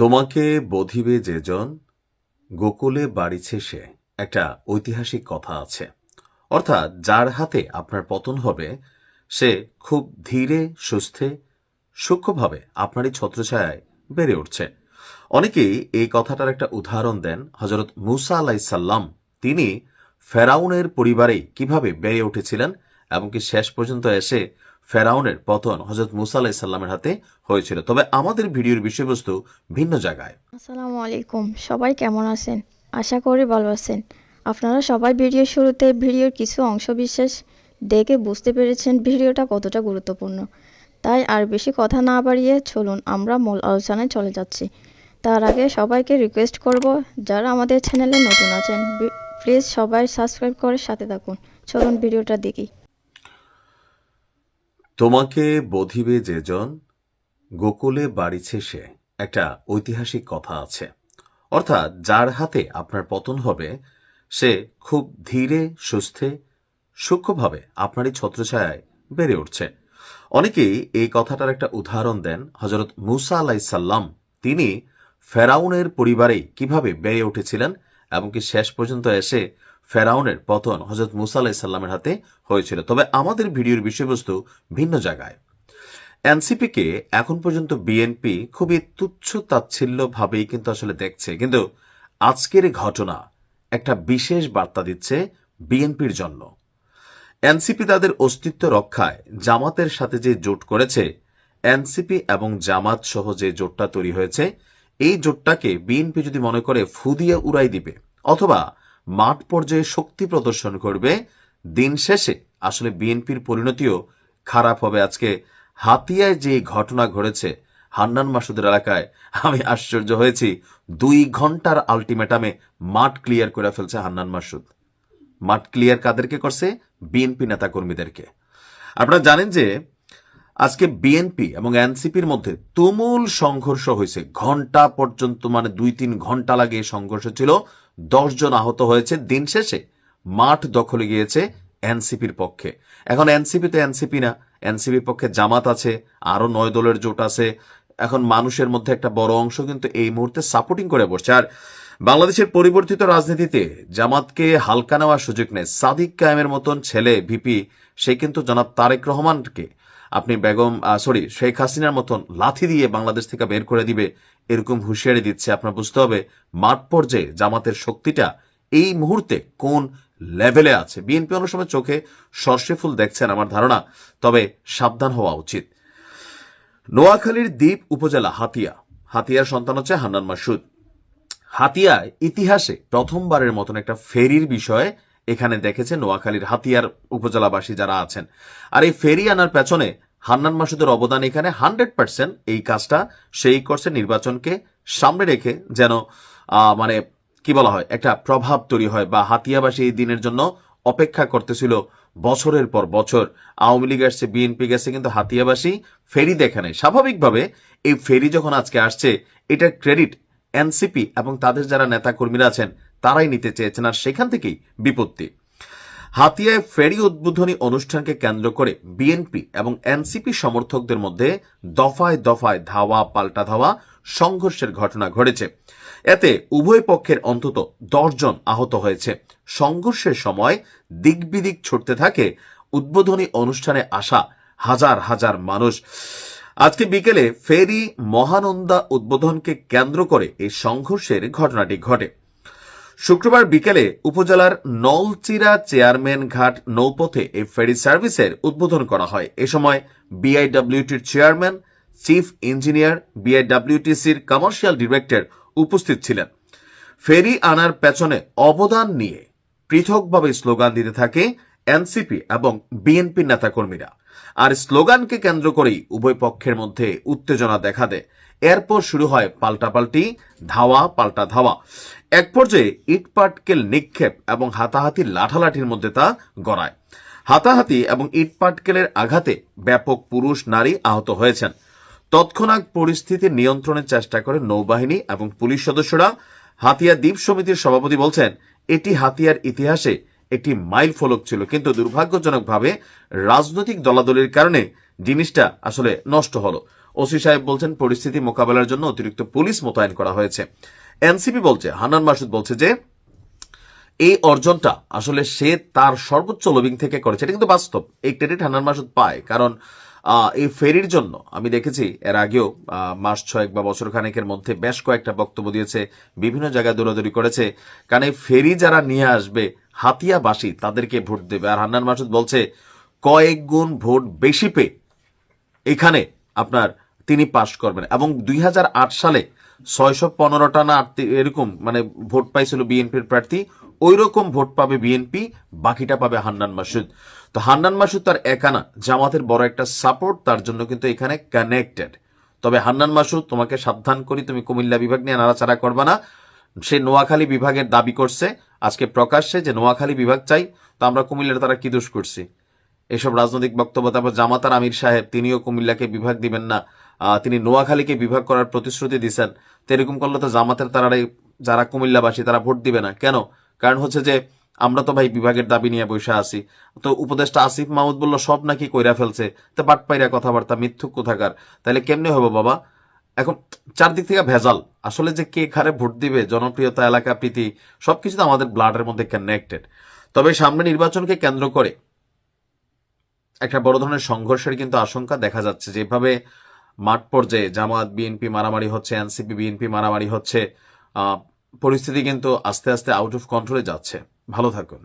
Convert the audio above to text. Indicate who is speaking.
Speaker 1: তোমাকে বধিবে যেজন, গোকুলে বাড়িছে সে। একটা ঐতিহাসিক কথা আছে। অর্থাৎ যার হাতে আপনার পতন হবে, সে খুব ধীরে, সুস্থে, সূক্ষ্মভাবে আপনারই ছত্রছায়ায় বেড়ে উঠছে। অনেকেই এই কথাটার একটা উদাহরণ দেন। হজরত মুসা আলাইসাল্লাম তিনি ফেরাউনের পরিবারেই কীভাবে বেড়ে উঠেছিলেন এমনকি শেষ পর্যন্ত এসে ফেরাউনের পতন হজরত মুসা আলাইসাল্লামের হাতে হয়েছিল। তবে আমাদের ভিডিওর বিষয়বস্তু ভিন্ন জায়গায়।
Speaker 2: আসসালামু আলাইকুম। সবাই কেমন আছেন? আশা করি ভালো আছেন। আপনারা সবাই ভিডিওর শুরুতে ভিডিওর কিছু অংশ বিশেষ দেখে বুঝতে পেরেছেন ভিডিওটা কতটা গুরুত্বপূর্ণ। তাই আর বেশি কথা না বাড়িয়ে চলুন আমরা মূল আলোচনায় চলে যাচ্ছি। তার আগে সবাইকে রিকোয়েস্ট করব, যারা আমাদের চ্যানেলে নতুন আছেন প্লিজ সবাই সাবস্ক্রাইব করে সাথে থাকুন। চলুন ভিডিওটা দেখি।
Speaker 1: তোমাকে বধিবে যেজন, গোকুলে বাড়িছে সে। একটা ঐতিহাসিক কথা আছে। অর্থাৎ যার হাতে আপনার পতন হবে, সে খুব ধীরে, সুস্থে, সূক্ষ্মভাবে আপনারই ছত্রছায়ায় বেড়ে উঠছে। অনেকেই এই কথাটার একটা উদাহরণ দেন হজরত মুসা আলাইসাল্লাম তিনি ফেরাউনের পরিবারেই কীভাবে বেড়ে উঠেছিলেন এমনকি শেষ পর্যন্ত এসে ফেরাউনের পতন হজরত মুসা আলাইসাল্লামের হাতে হয়েছিল। তবে আমাদের ভিডিওর বিষয়বস্তু ভিন্ন জায়গায়। এনসিপিকে এখন পর্যন্ত বিএনপি খুবই তুচ্ছ তাচ্ছিল্য ভাবেই কিন্তু আসলে দেখছে। কিন্তু আজকের ঘটনা একটা বিশেষ বার্তা দিচ্ছে বিএনপির জন্য। এনসিপি তাদের অস্তিত্ব রক্ষায় জামাতের সাথে যে জোট করেছে, এনসিপি এবং জামাত সহ যে জোটটা তৈরি হয়েছে, এই জোটটাকে বিএনপি যদি মনে করে ফুদিয়ে উড়াই দিবে, অথবা মাঠ পর্যায়ে শক্তি প্রদর্শন করবে দিন শেষে আসলে বিএনপির পরিণতিও খারাপ হবে। আজকে হাতিয়ায় যে ঘটনা ঘটেছে, হান্নান মাসুদের এলাকায়, আমি আশ্চর্য হয়েছি। দুই ঘণ্টার আলটিমেটামে মাঠ ক্লিয়ার করে ফেলছে হান্নান মাসুদ। মাঠ ক্লিয়ার কাদেরকে করছে? বিএনপি নেতাকর্মীদেরকে। আপনারা জানেন যে আজকে বিএনপি এবং এনসিপির মধ্যে তুমুল সংঘর্ষ হয়েছে। ঘণ্টা পর্যন্ত মানে দুই তিন ঘণ্টা লাগে সংঘর্ষ ছিল। জন আহত হয়েছে দিন শেষে। মাঠ দখলে গিয়েছে এনসিপির পক্ষে। এখন এনসিপি তো এনসিপি না। এনসিপির পক্ষে জামাত আছে আরও নয় দলের জোট আছে। এখন মানুষের মধ্যে একটা বড় অংশ কিন্তু এই মুহূর্তে সাপোর্টিং করে বসছে। আর বাংলাদেশের পরিবর্তিত রাজনীতিতে জামাতকে হালকা নেওয়ার সুযোগ নেই। সাদিক কায়েমের মতন ছেলে ভিপি, সে কিন্তু জনাব তারেক রহমানকে আপনি বেগম সরি শেখ হাসিনার মতন লাথি দিয়ে বাংলাদেশ থেকে বের করে দিবে, এরকম হুঁশিয়ারি দিচ্ছে, আপনার বুঝতে হবে মাঠ পর্যায়ে জামাতের শক্তিটা এই মুহূর্তে কোন লেভেলে আছে? বিএনপি অনেক সময় চোখে সর্ষে ফুল দেখছেন আমার ধারণা, তবে সাবধান হওয়া উচিত। নোয়াখালীর দ্বীপ উপজেলা হাতিয়া, হাতিয়ার সন্তান হচ্ছে হান্নান মাসুদ। হাতিয়ায় ইতিহাসে প্রথমবারের মতন একটা ফেরির বিষয়ে এখানে দেখেছে নোয়াখালীর হাতিয়ার উপজেলাবাসী যারা আছেন। আর এই ফেরি আনার পেছনে হান্নান মাসুদের অবদান এখানে হান্ড্রেড পার্সেন্ট এই কাজটা সেই করছে নির্বাচনকে সামনে রেখে যেন মানে কি বলা হয়, একটা প্রভাব তৈরি হয় বা হাতিয়াবাসী এই দিনের জন্য অপেক্ষা করতেছিল বছরের পর বছর। আওয়ামী লীগ আসছে, বিএনপি গেছে, কিন্তু হাতিয়াবাসী ফেরি দেখে নেয় স্বাভাবিকভাবে এই ফেরি যখন আজকে আসছে, এটার ক্রেডিট এনসিপি এবং তাদের যারা নেতা কর্মীরা আছেন তারাই নিতে চেয়েছেন আর সেখান থেকেই বিপত্তি। হাতিয়ায় ফেরি উদ্বোধনী অনুষ্ঠানকে কেন্দ্র করে বিএনপি এবং এনসিপি সমর্থকদের মধ্যে দফায় দফায় ধাওয়া, পাল্টা ধাওয়া, সংঘর্ষের ঘটনা ঘটেছে। এতে উভয় পক্ষের অন্তত দশজন আহত হয়েছে। সংঘর্ষের সময় দিকবিদিক ছুটতে থাকে উদ্বোধনী অনুষ্ঠানে আসা হাজার হাজার মানুষ। আজকে বিকেলে ফেরি মহানন্দা উদ্বোধনকে কেন্দ্র করে এই সংঘর্ষের ঘটনাটি ঘটে। শুক্রবার বিকেলে উপজেলার নলচিরা চেয়ারম্যান ঘাট নৌপথে এই ফেরি সার্ভিসের উদ্বোধন করা হয়। এ সময় বিআইডব্লিউটির চেয়ারম্যান, চিফ ইঞ্জিনিয়ার, বিআইডব্লিউটিসির কমার্শিয়াল ডিরেক্টর উপস্থিত ছিলেন। ফেরি আনার পেছনে অবদান নিয়ে পৃথকভাবে স্লোগান দিতে থাকে এনসিপি এবং বিএনপি নেতাকর্মীরা। আর স্লোগানকে কেন্দ্র করেই উভয় পক্ষের মধ্যে উত্তেজনা দেখা দেয়। এরপর শুরু হয় পাল্টাপাল্টি, ধাওয়া, পাল্টা ধাওয়া। এক পর্যায়ে ইটপাটকেল নিক্ষেপ এবং হাতাহাতি লাঠালাঠির মধ্যে তা গড়ায়। হাতাহাতি এবং ইটপাটকেলের আঘাতে ব্যাপক পুরুষ নারী আহত হয়েছেন। তৎক্ষণাৎ পরিস্থিতি নিয়ন্ত্রণের চেষ্টা করে নৌবাহিনী এবং পুলিশ সদস্যরা হাতিয়া দ্বীপ সমিতির সভাপতি বলছেন, এটি হাতিয়ার ইতিহাসে একটি মাইল ফলক ছিল, কিন্তু দুর্ভাগ্যজনকভাবে রাজনৈতিক দলাদলির কারণে জিনিসটা আসলে নষ্ট হলো। ওসি সাহেব বলছেন, পরিস্থিতি মোকাবেলার জন্য অতিরিক্ত পুলিশ মোতায়েন করা হয়েছে। এনসিপি বলছে, হান্নান মাসুদ বলছে যে, এই অর্জনটা আসলে সে তার সর্বোচ্চ লবিং থেকে করেছে। এটা কিন্তু বাস্তব। এই ক্রেডিট হান্নান মাসুদ পায়। কারণ এই ফেরির জন্য, আমি দেখেছি, এর আগেও মাস ছয়েক বা বছর খানেকের মধ্যে বেশ কয়েকটা বক্তব্য দিয়েছে, বিভিন্ন জায়গায় দৌড়াদৌড়ি করেছে। কারণ এই ফেরি যারা নিয়ে আসবে, হাতিয়াবাসী, তাদেরকে ভোট দেবে। আর হান্নান মাসুদ বলছে, কয়েক গুণ ভোট বেশি পেয়ে এখানে আপনার তিনি পাশ করবেন। এবং দুই হাজার আট সালে ছয়শো পনেরোটা না এরকম মানে ভোট পাইছিল বিএনপির প্রার্থী ওই রকম ভোট পাবে বিএনপি, বাকিটা পাবে হান্নান মাসুদ। তো হান্নান মাসুদ তার একানা জামাতের বড় একটা সাপোর্ট তার জন্য কিন্তু এখানে কানেক্টেড তবে হান্নান মাসুদ, তোমাকে সাবধান করি, তুমি কুমিল্লা বিভাগ নিয়ে নাড়াচাড়া করবে না। সে নোয়াখালী বিভাগের দাবি করছে, আজকে প্রকাশ্যে যে নোয়াখালী বিভাগ চাই, তো আমরা কুমিল্লার তারা কি দোষ করছি? এসব রাজনৈতিক বক্তব্য, তারপর জামাতার আমির সাহেব, তিনিও কুমিল্লাকে বিভাগ দিবেন না। তিনি নোয়াখালীকে বিভাগ করার প্রতিশ্রুতি দিচ্ছেন তো এরকম করলে তো জামাতের তারাই যারা কুমিল্লাবাসী, তারা ভোট দিবে না। কেন? কারণ হচ্ছে যে, আমরা তো ভাই বিভাগের দাবি নিয়ে বসে আছি। তো উপদেষ্টা আসিফ মাহমুদ বলল, সব নাকি কইরা ফেলছে। তো বাটপাইরা কথাবার্তা, মিথ্যুক কোথাকার। তাহলে কেমনে হবে বাবা? এখন চারদিক থেকে ভেজাল। আসলে যে কে খারে ভোট দিবে, জনপ্রিয়তা, এলাকা, প্রীতি, সবকিছু তো আমাদের ব্লাডের মধ্যে কানেক্টেড তবে সামনে নির্বাচনকে কেন্দ্র করে একটা বড় ধরনের সংঘর্ষের কিন্তু আশঙ্কা দেখা যাচ্ছে। যেভাবে মাঠ পর্যায়ে জামাত, বিএনপি মারামারি হচ্ছে, এনসিপি, বিএনপি মারামারি হচ্ছে পরিস্থিতি কিন্তু আস্তে আস্তে আউট অফ কন্ট্রোলে যাচ্ছে। ভালো থাকুন।